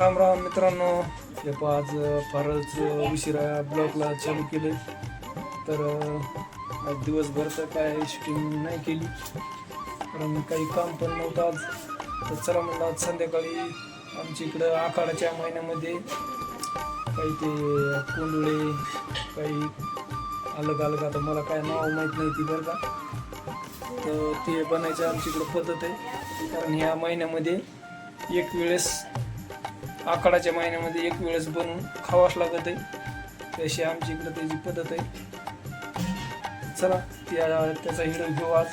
राम राम मित्रांनो. हे पहा आज फारच उशिरा ब्लॉगला चालू केले तर आज दिवसभर तर काय शूटिंग नाही केली. कारण काही काम पण नव्हतं आज. तर चला म्हणलं आज संध्याकाळी आमच्या इकडं आखाडाच्या महिन्यामध्ये काही ते कोंडुळे काही अलग अलग आता मला काय नाव माहीत नाही ती बरं का. तर ते बनायची आमच्या इकडं पद्धत आहे. कारण ह्या महिन्यामध्ये एक वेळेस आखाडाच्या महिन्यामध्ये एक वेळेस बनवून खावाच लागत आहे. तशी आमची इकडं त्याची पद्धत आहे. चला त्या त्याचा हिडो घेऊ आज.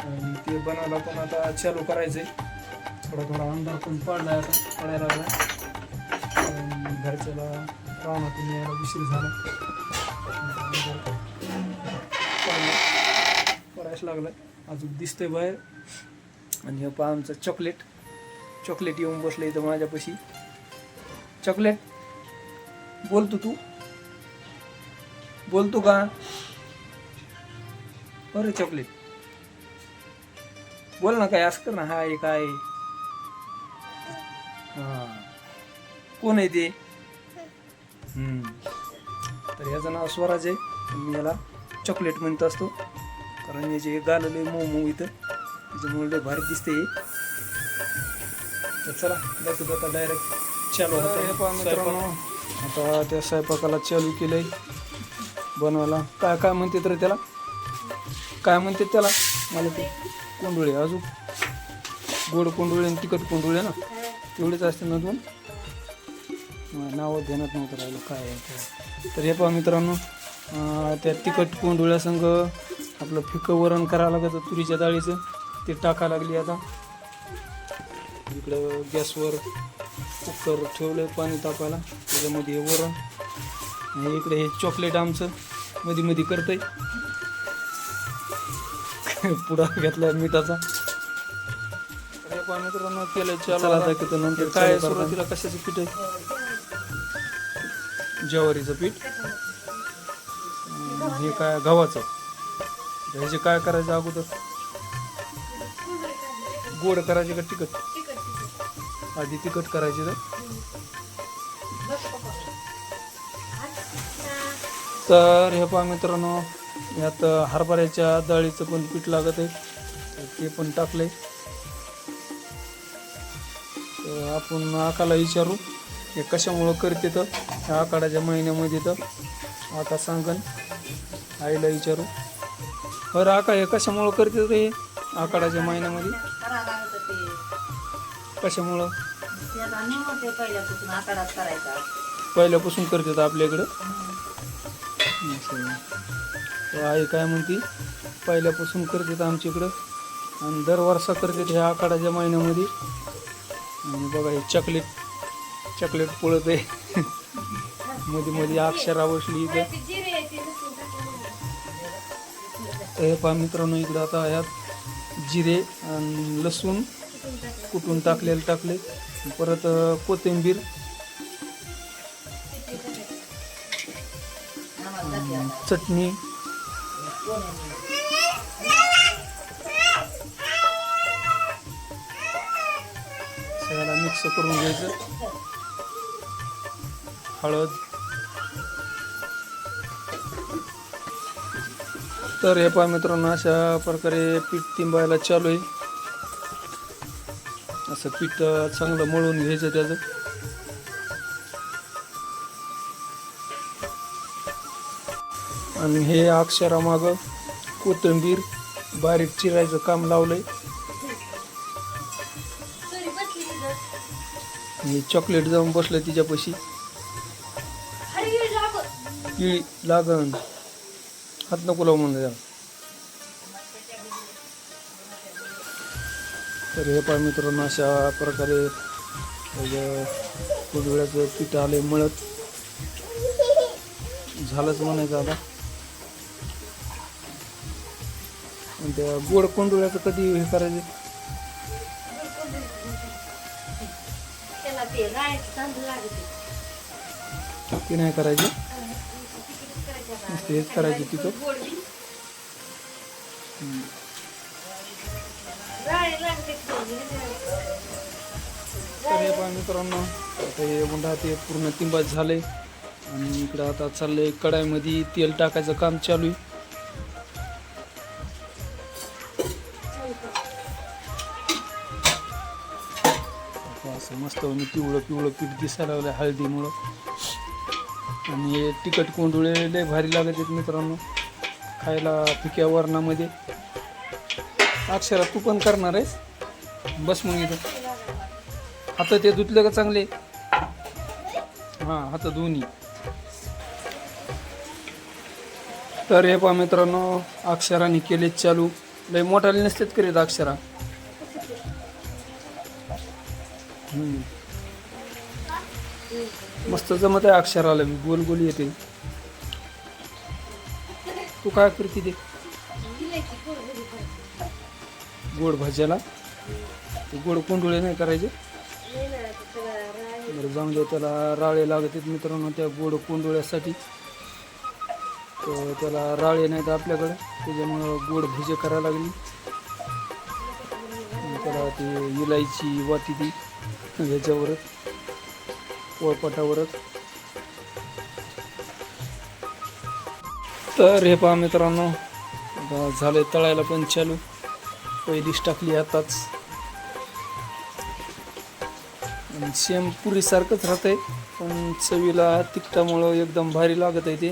आणि ते बनवायला पण आता चालू करायचं आहे थोडा थोडा अंधार पण पडला आता पडायला लागला आणि घरच्याला रावणातून यायला उशीर झाला. अंधार लागलं लागला अजून दिसतंय बाहेर. आणि हे पहा आमचं चॉकलेट चॉकलेट येऊन बसलं इथं माझ्यापाशी. चॉकलेट. बोलतो तू बोलतो का? अरे चॉकलेट. बोल ना काय असं कर ना. हाय काय? हा. कोण आहे ते? हम्म. तर याचं नाव स्वराज आहे. मी याला चॉकलेट म्हणत असतो. कारण याचे गालले मऊ मऊ इथं त्याच्यामुळे लय भारी दिसते तर चला जातो जाता डायरेक्ट चालू होतं. मित्रांनो. आता त्या स्वयंपाकाला चालू केलंय. बनवायला. काय काय म्हणतात रे त्याला? काय म्हणतात त्याला? मला ते कोंडुळे अजून गोड कोंडुळे आणि तिखट कोंडुळे ना. तेवढेच असते ना दोन. नावं ध्यानात नव्हतं राहिलं. काय आहे. तर हे पहा मित्रांनो त्या तिखट कोंडुळ्यासंग आपलं फिकं वरण करावं लागतं तुरीच्या डाळीचं. ते टाका लागली आता. इकडं गॅसवर कुकर ठेवलं पाणी तापायला. त्याच्यामध्ये हे वरण आणि इकडे हे चॉकलेट आमचं मध्ये मध्ये करतंय. पुडा घेतला मिठाचा. मित्रांनो केलं चला आता की नंतर काय सुरुवातीला कशाचं पीठ आहे? ज्वारीचं पीठ. हे काय गव्हाचं. ह्याचे काय करायचं अगोदर? गोड करायचे का तिखट? आधी तिखट करायची तर तर हे पहा मित्रांनो यात हरभऱ्याच्या डाळीचं पण पीठ लागत आहे. ते पण टाकलंय. तर आपण आकाला विचारू हे कशामुळं करते तर? ह्या आकाडाच्या महिन्यामध्ये तर. आका सांगन आईला विचारू. बरं आका हे कशामुळं करते तर हे? आकाडाच्या महिन्यामध्ये. कशामुळं? त्याला निवडते पहिल्यापासून आकारात करायचा. पहिल्यापासून करतात आपल्याकडं असं. तर आई काय म्हणती? पहिल्यापासून करतात आमच्या इकडं. आणि दर वर्षा करतात ह्या आखाडाच्या महिन्यामध्ये. आणि बघा हे चॉकलेट चॉकलेट पळत आहे. मध्ये मध्ये अक्षरा बसली इथं. तर हे पहा मित्रांनो इकडं आता यात जिरे आणि लसूण. कुटून टाकलेलं टाकले. परत कोथिंबीर. चटणी. सगळ्याला मिक्स करून घ्यायचं. हळद. तर हे पहा मित्रांनो अशा प्रकारे पीठ तिंबायला चालू आहे. असं पीठ चांगलं मळून घ्यायचं त्याचं आणि हे अक्षरामागं कोथिंबीर बारीक चिरायचं काम लावलंय हे चॉकलेट जाऊन बसलं तिच्यापाशी किळी लागन हात नको लावून म्हणलं तर हे पहा मित्रांनो अशा प्रकारे कुडवेळ्याचं पीठ आलंय मळत. झालंच म्हणायचं आता. आणि त्या गोड कोंडुळ्याचं कधी हे करायचं? ते नाही करायचे? हेच करायचे तिथं. तर हे पहा मित्रांनो आता हे उंडा ते पूर्ण तिंबाज झाले आणि इकडं आता चाललंय कढाईमध्ये तेल टाकायचं काम चालू आहे. असं मस्त म्हणजे पिवळं पिवळं पीठ दिसायला लागलं हळदीमुळं. आणि हे तिखट कोंडुळे लय भारी लागत आहेत मित्रांनो. खायला फिक्या वरणामध्ये. अक्षरा तू पण करणार आहेस? बस मग इथं. हात ते धुतले का चांगले? हां हात दोन्ही तर हे पहा मित्रांनो अक्षराने केलेत चालू. लय मोठाले नसतेच करीत अक्षरा? मस्त जमत आहे अक्षराला मी गोल गोल येते. तू काय करते ते? गोड भाज्याला? ते गोड कोंडुळे नाही करायचे? बरं जाऊन दे त्याला राळे लागत आहेत मित्रांनो त्या गोड कोंडुळ्यासाठी. तर त्याला राळे नाहीत आपल्याकडे त्याच्यामुळं गोड भजे करायला लागली. त्याला ते इलायची वाती ती ह्याच्यावरच पोळपाटावरच. तर हे पहा मित्रांनो झाले तळायला पण चालू. पहिलीच टाकली आताच. सेम पुरीसारखंच राहत आहे पण चवीला तिखटामुळं एकदम भारी लागत आहे ते.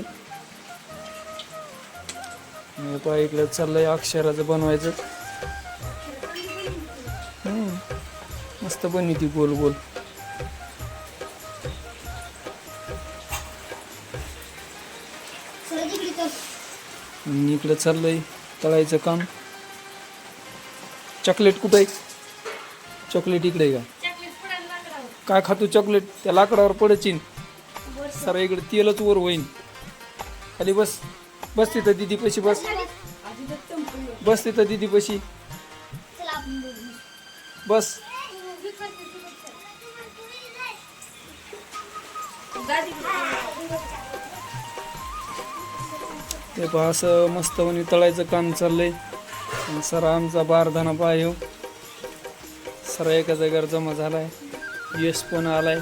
आणि पहा चाललंय अक्षराचं बनवायचं. मस्त बनी ती गोल गोल. आणि इकडे चाललंय तळायचं काम. चॉकलेट कुठं आहे चॉकलेट इकडे आहे का? काय खातो चॉकलेट? त्या लाकडावर पडचिन. सर. इकडे तेलच वर होईन. खाली बस. बस तिथं दिदी पशी बस बस तिथं दिदी पशी बस. ते पहा असं मस्त म्हणे तळायचं काम चाललंय. सर आमचा बारधाना पाय हो. सर एका जागेवर जमा झालाय. यश पण आलाय.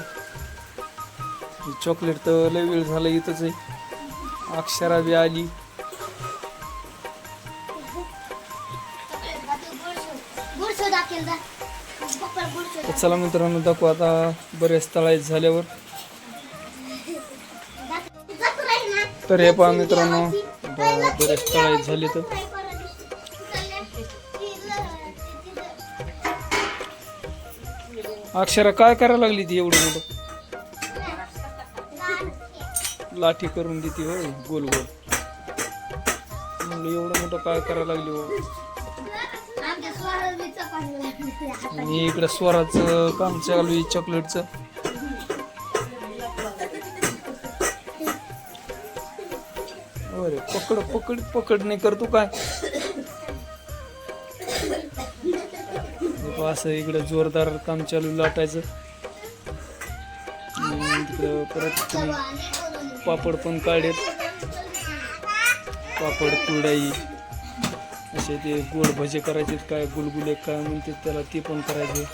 चॉकलेट तर लय वेळ झालं इथंच आहे. अक्षरा बी आली. तर चला मित्रांनो दाखवू आता बरेच तळायचं झाल्यावर. तर हे पहा मित्रांनो बरेच तळायचे झाले तर. अक्षरा काय करायला लागली ती एवढं मोठं? लाठी करून देते हो गोल गोल. म्हणलं एवढं मोठं काय करायला लागली हो आणि इकडे स्वराचं काम चालू आहे चॉकलेटचं अरे पकड पकड पकड नाही करतो काय? असं इकडं जोरदार काम चालू लाटायचं. तिकडं परत पापड पण काढेत. पापड कुरडाई असे ते गोड भजे करायचे काय गुलगुले काय म्हणते त्याला ते पण करायचे.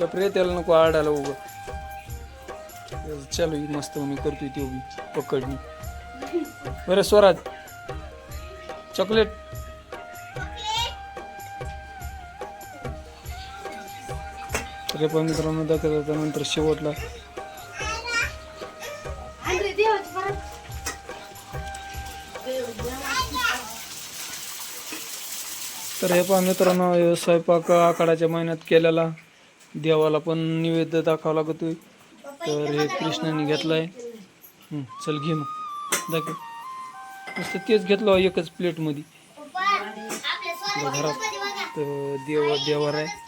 गपरे त्याला नको आडायला उभं चालू मस्त मी करतोय ते उभी पकडणी बरं स्वराज चॉकलेट तरी पण मित्रांनो दाखवत नंतर शेवटला. तर हे पहा मित्रांनो स्वयंपाक आखाडाच्या महिन्यात केलेला. देवाला पण निवेद्य दाखवावा लागतोय. तर हे कृष्णाने घेतलाय. चल घे मग. दाखव. नुसतं तेच घेतलं एकच प्लेटमध्ये घरात तर देव देवार आहे.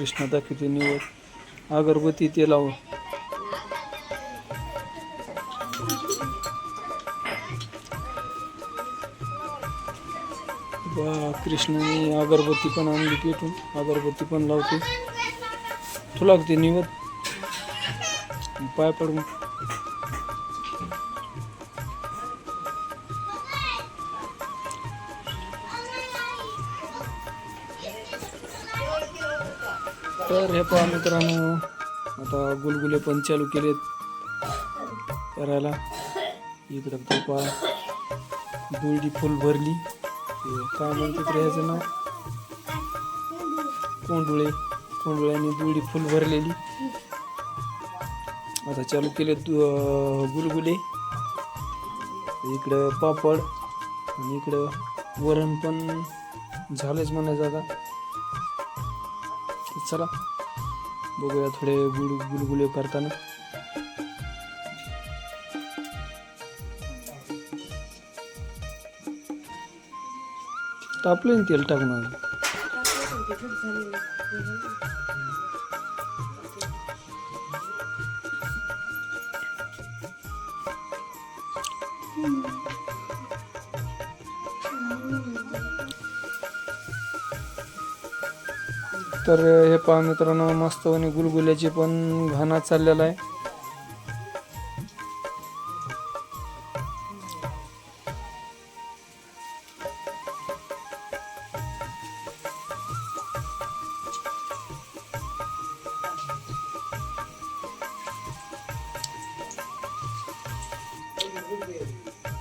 कृष्ण दाखवते निवड. अगरबत्ती ते लाव. बा कृष्णाने अगरबत्ती पण आणली पेटून अगरबत्ती पण लावते. तुला लागते निवड. पाय पड मग तर हे पहा मित्रांनो आता गुलगुले पण चालू केलेत करायला. इकडं तो पहा दुलडी फुल भरली. काय म्हणतात रे ह्याचं नाव? कोंडुळे. कोंडुळ्याने दुलडी फुल भरलेली. आता चालू केले गुलगुले. इकडं पापड आणि इकडं वरण पण झालंच म्हणायचं आता. चला. बघूया थोडे गुल गुलगुले करताना. तापलं ना तेल टाकणार तर हे पहा मित्रांनो मस्त आणि गुलगुल्याची पण घाणा चाललेला आहे.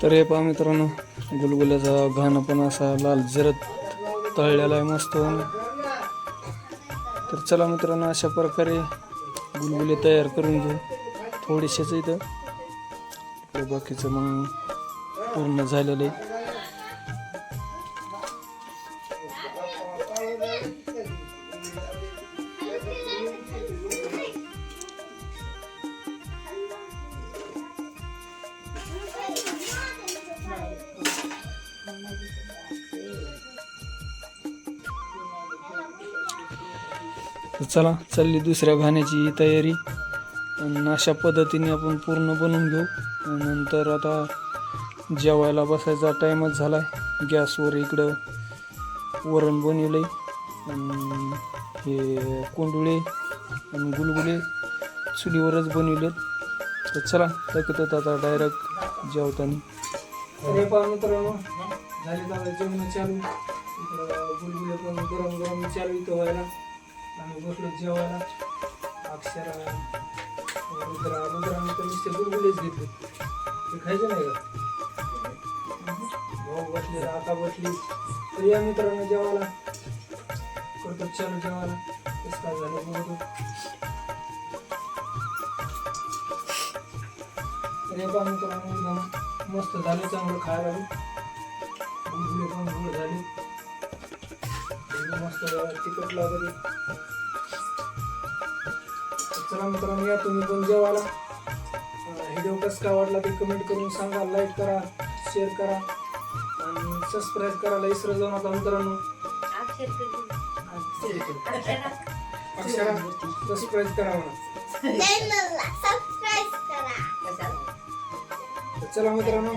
तर हे पहा मित्रांनो गुलगुल्याचा घाणा पण असा लाल जरत तळलेला आहे मस्त. तर चला मित्रांनो अशा प्रकारे गुलगुले तयार करून घेऊ. थोडेसेच इथं. बाकीचं मग पूर्ण झालेलं आहे. चला चालली दुसऱ्या घाण्याची तयारी. आणि अशा पद्धतीने आपण पूर्ण बनवून घेऊ. नंतर आता जेवायला बसायचा टाईमच झाला आहे गॅसवर इकडं वरण बनवलं आहे आणि हे कोंडुळे आणि गुलगुले चुलीवरच बनवलेत. तर चला दाखवतात आता डायरेक्ट जेवताना. अरे पहा मित्रांनो झाले दादा जेवण चालू. इकडं गुलगुले पण गरम गरम चालू इथं व्हायला. आम्ही बसलो जेवायला. अक्षरा रुद्रा आम्ही तर नुसते गुलगुलेच घेतले. ते खायचे नाही का? भाऊ बसले आता बसली. तर या मित्रांनो जेवायला. करतो चालू जेवायला. कसं काय झालं बघतो तर हे एकदम मस्त झाले चांगलं खायला बी. गुलगुले पण गोड झाले. एकदम मस्त तिखट वगैरे चला मित्रांनो या तुम्ही पण जेवायला. व्हिडिओ कसं काय वाटला ते कमेंट करून सांगा. लाईक करा शेअर करा आणि सबस्क्राईब करायला विसरत जाऊ नका मित्रांनो. अक्षरा सबस्क्राईब करा म्हणा. चला मित्रांनो